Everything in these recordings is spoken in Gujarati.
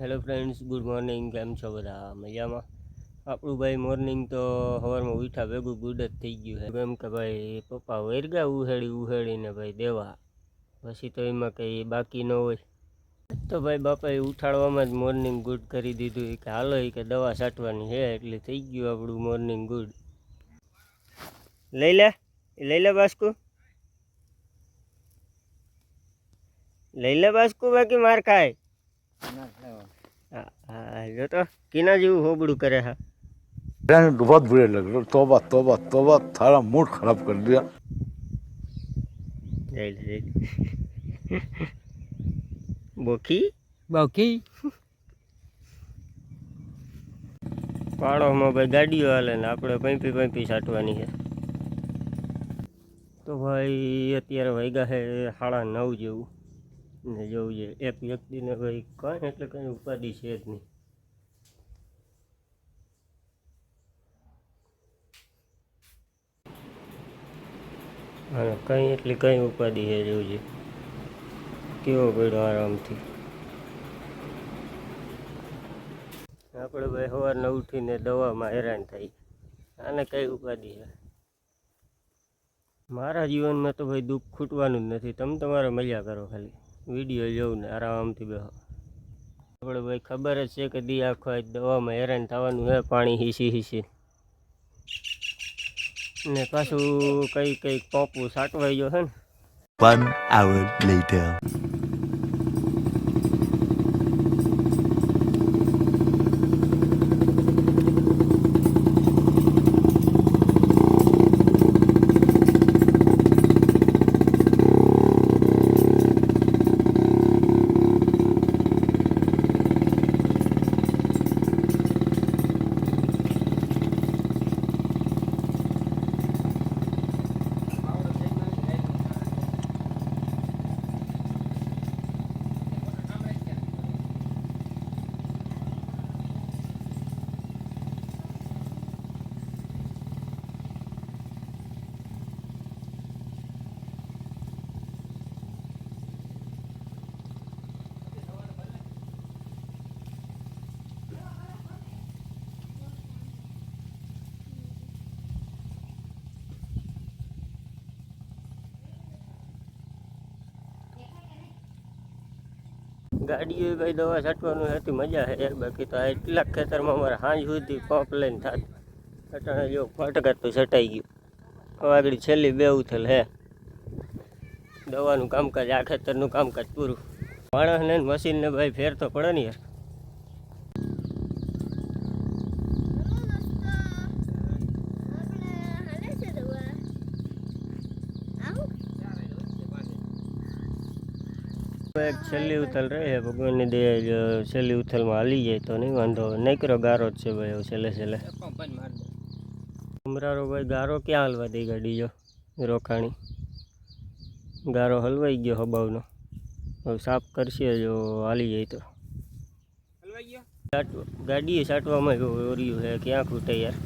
હેલો ફ્રેન્ડ્સ ગુડ મોર્નિંગ કેમ છો બધા? મજામાં? આપણું ભાઈ મોર્નિંગ તો સવારમાં ઉઠા ભેગું ગુડ જ થઈ ગયું છે. એમ કે ભાઈ, પપ્પા વેરગા ઉહેડી, ઉહેડીને ભાઈ દેવા. પછી તો એમાં કંઈ બાકી ન હોય. તો ભાઈ બાપાએ ઉઠાડવામાં જ મોર્નિંગ ગુડ કરી દીધું. કે હાલો કે દવા છાંટવાની છે, એટલે થઈ ગયું આપણું મોર્નિંગ ગુડ લઈ લે લઈ લે બાસ્કુ. લઈ લે બાસ્કુ, બાકી માર ખાય. જો તો કિના જેવું હોબળું કરે હા रहने को बहुत बुरे लग रहे तोबा तोबा तोबा सारा मूड खराब कर दिया જઈ લે જઈ લે બોખી બાકી પાડોમાં ભાઈ ગાડીઓ હાલે ને આપણે પૈપી પૈપી છાંટવાની છે તો ભાઈ અત્યારે વાગ્યા છે સાડા નવ જેવું ને જવું જોઈએ એક વ્યક્તિને ભાઈ કાંઈ એટલે કંઈ ઉપાધિ છે જ નહીં. અને કંઈ એટલી કંઈ ઉપાધિ છે જેવું છે. કેવો પડ્યો આરામથી. આપણે ભાઈ સવારના ઉઠીને દવામાં હેરાન થઈ આને કઈ ઉપાધિ છે? મારા જીવનમાં તો ભાઈ દુઃખ ખૂટવાનું જ નથી. તમે તમારે મજા કરો ખાલી. વીડિયો જોઉં ને આરામથી બેહો. આપણે ભાઈ ખબર જ છે કે દી આખો દવામાં હેરાન થવાનું હે પાણી હિસી હીસી. ને પાછું કઈ કઈ પોપું સાટવાઈ ગયો છે ને. One hour later. ગાડીઓ ભાઈ દવા છાંટવાનું હતી, મજા છે. બાકી તો એટલા ખેતરમાં અમારે સાંજ સુધી પંપ લઈને થાત. અટાણે જો તો છટાઈ ગયું. આગળ છેલ્લી બે ઉથલ હે. દવાનું કામકાજ, આ ખેતરનું કામકાજ પૂરું. માણસને મશીનને ભાઈ ફેર તો પડે ને યાર એક છેલ્લી ઉથલ રહે છે ભગવાનની દયા છેલ્લી ઉથલમાં હાલી જાય તો નહીં વાંધો. નકરો ગારો જ છે ભાઈ છેલ્લે છેલ્લે. ઉમરારો ભાઈ ગારો ક્યાં હલવા દઈ ગાડી જો? રોખાણી ગારો હલવાઈ ગયો હબાવનો. હવે સાફ કરશે જો હાલી જાય તો. ગાડીએ સાટવામાં ઓર્યું છે ક્યાં ખૂટે યાર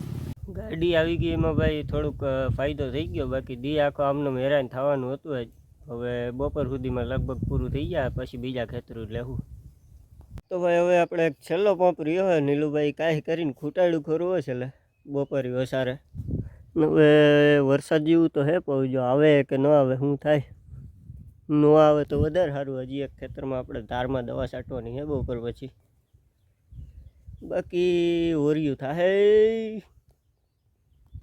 ગાડી આવી ગઈ એમાં ભાઈ થોડુંક ફાયદો થઈ ગયો બાકી દી આખો આમને હેરાન થવાનું હતું જ હવે બપોર સુધીમાં લગભગ પૂરું થઈ જાય, પછી બીજા ખેતરું લેવું તો ભાઈ, હવે આપણે એક છેલ્લો પંપ રહ્યો હોય, નીલુભાઈ કાંઈ કરીને ખૂટાડ્યું ખરું હોય છેલ્લે, બપોર વસારે. હવે વરસાદ જેવું તો હે પણ જો આવે કે ન આવે, શું થાય? ન આવે તો વધારે સારું, હજી એક ખેતરમાં આપણે ધારમાં દવા છાંટવાની છે બપોર પછી. બાકી ઓરિયું થાય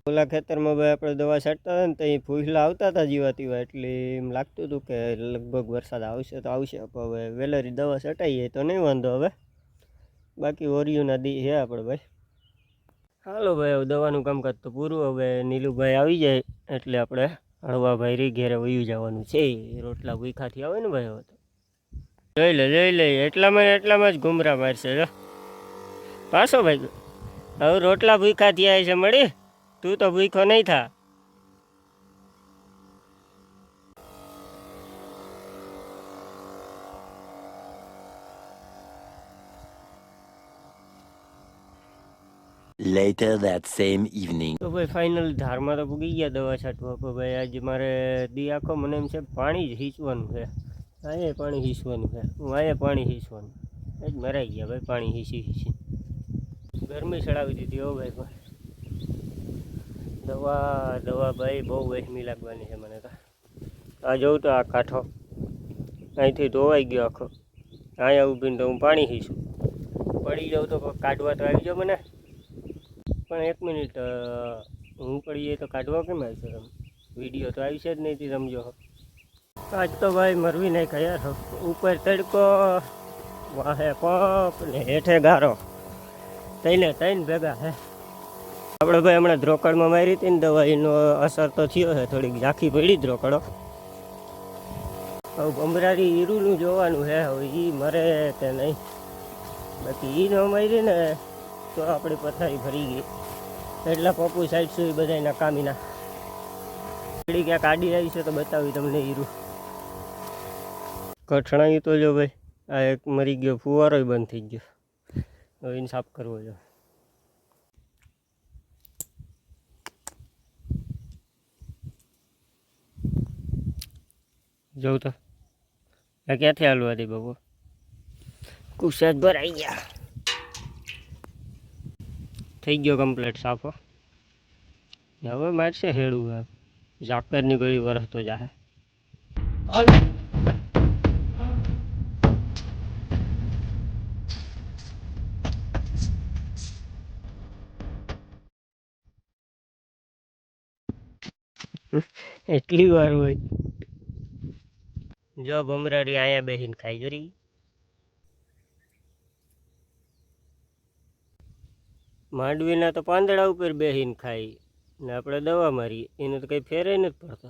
ઓલા ખેતરમાં ભાઈ આપણે દવા છાંટતા હતા ને તો એ ફૂસલા આવતા હતા જીવા તીવા એટલે એમ લાગતું હતું કે લગભગ વરસાદ આવશે તો આવશે. હવે વેલેરી દવા છટાઈએ તો નહીં વાંધો હવે. બાકી ઓરિયુના દી છે આપણે ભાઈ. હાલો ભાઈ, હવે દવાનું કામકાજ તો પૂરું. હવે નીલુભાઈ આવી જાય એટલે આપણે હળવાભાઈ રી ઘેરે વયું જવાનું છે. રોટલા ભૂખાથી આવે ને ભાઈ હવે તો. જોઈ લે જોઈ લે, એટલામાં એટલામાં જ ઘૂમરા મારશે જો. પાછો ભાઈ, હવે રોટલા ભૂખા થયા છે મળી. તું તો ભૂખો નહીં થા. Later that same evening. તો ભાઈ ફાઇનલ ધારમાં તો પૂગી ગયા દવા છાંટવા. પણ ભાઈ આજે મારે દી આખો મને એમ છે પાણી જ હીંચવાનું છે. અહીંયા પાણી હીંચવાનું છે. હું અહીંયા પાણી હીચવાનું. એ જ મરાઈ ગયા ભાઈ પાણી હીંચી હીસી ગરમી ચડાવી દીધી હો ભાઈ. દવા દવા ભાઈ બહુ વહેમી લાગવાની છે મને તો. આ જોઉં તો આ કાંઠો. અહીંથી ધોવાઈ ગયો આખો. અહીંયા ઊભીને તો હું પાણી હીશું પડી જાઉં તો કાઢવા તો આવી જાઓ મને. પણ એક મિનિટ હું પડી જઈએ તો કાઢવા કેમ આવશે તમે? વીડિયો તો આવી છે જ નહીં રમજો આજ તો ભાઈ મરવી નહીં કયા ઉપર તડકો. વાહે પપ ને હેઠે ગારો. તઈને તઈને ભેગા હે. આપણે ભાઈ હમણાં ધ્રોકડમાં મારી હતી ને દવા એનો અસર તો થયો છે, થોડીક ઝાંખી પડી ધ્રોકડો રોકડો હવે ભમરારી ઈરુનું જોવાનું છે, હવે એ મરે કે નહીં. બાકી એ ન મારી ને તો આપણી પથારી ભરી ગઈ. એટલા પપ્પુ સાઈડ સુધી બધા નકામીના. થોડી ક્યાંક આડી આવી છે તો બતાવી તમને હીરું કઠણાઈ તો જો ભાઈ, આ એક મરી ગયો ફુવારો બંધ થઈ ગયો. હવે એને સાફ કરવો જો. જોઉં તો. આ ક્યાંથી આલુ હતી બાબુ? કુશાત ભરાઈ ગયા. થઈ ગયો કમ્પ્લીટ સાફો. હવે મારશે હેડું આ ઝાકરની કોઈ વરસ તો જાહે. એટલી વાર હોય. જો ભમરાડી અહીંયા બેસીને ખાઈ જરી માંડવીના તો પાંદડા ઉપર બેસીને ખાઈ ને આપણે દવા મારીએ, એને તો કંઈ ફેરે નથી પડતો.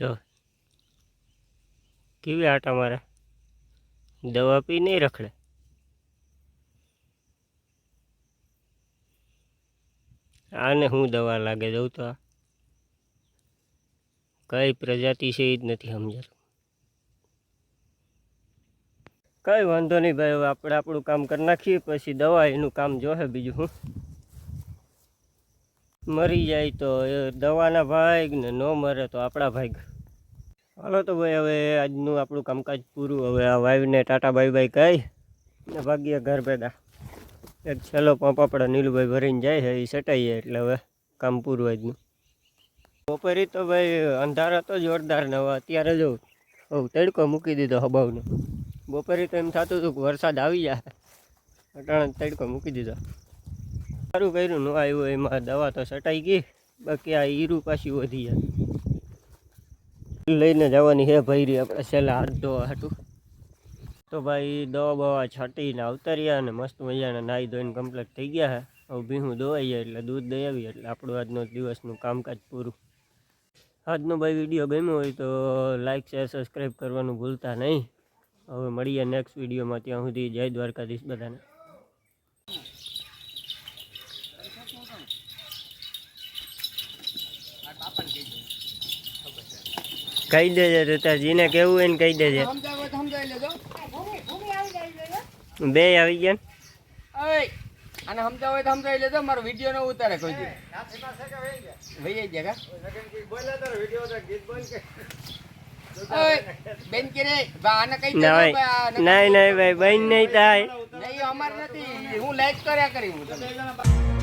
જો, કેવી આટા મારે? દવા પી નહીં રખડે. આને હું દવા લાગે દઉં તો? આ કઈ પ્રજાતિ છે એ જ નથી સમજાતું કઈ વાંધો નહીં ભાઈ, હવે આપણે આપણું કામ કરી નાખીએ, પછી દવા એનું કામ જોશે બીજું શું મરી જાય તો એ દવાના ભાગ ને ન મરે તો આપણા ભાગ. હાલો તો ભાઈ, હવે આજનું આપણું કામકાજ પૂરું. હવે આ વાઈવને ટાટા બાય બાય કહી ને ભાગ્ય ઘર ભેગા. એક છેલ્લો પંપ આપણા નીલુભાઈ ભરીને જાય છે એ સટાઈએ એટલે હવે કામ પૂરું આજનું. બપોરે તો ભાઈ અંધારા તો જોરદાર ને અત્યારે જો તડકો મૂકી દીધો હબાવનો. બપોરે તો એમ થતું હતું કે વરસાદ આવી જાય. અટાણે તડકો મૂકી દીધો. સારું કર્યું, ન આવ્યું એમાં દવા તો સટાઈ ગઈ. બાકી આ ઈરું પાછી વધી જાય લઈને જવાની હે ભૈરી, આપણે છેલ્લા હાથ ધોવા હતું તો ભાઈ દવા બવા છાંટીને અવતર્યા અને મસ્ત મજાના નાહી ધોઈને કમ્પ્લીટ થઈ ગયા હવે ભીહું જાય એટલે દૂધ દઈ આવી એટલે આપણું આજનો દિવસનું કામકાજ પૂરું. આજનો ભાઈ વીડિયો ગમ્યો હોય તો લાઇક શેર સબસ્ક્રાઈબ કરવાનું ભૂલતા નહીં. હવે મળીએ નેક્સ્ટ વિડીયોમાં ત્યાં સુધી જય દ્વારકાધીશ બધાને. કહી દેજે ઋતાજીને કેવું હોય ને કહી દેજે. બે આવી ગયા ને? ઓય સમજાવે હોય તો સમજાવી લેજો મારો વીડિયો ન ઉતારે કોઈ દી. વહી જાય કા? બેન કે રે બા આને કઈ નહીં નહીં ભાઈ બેન નહીં થાય. નહીં અમાર નથી. હું લાઈક કર્યા કરી હું તમને.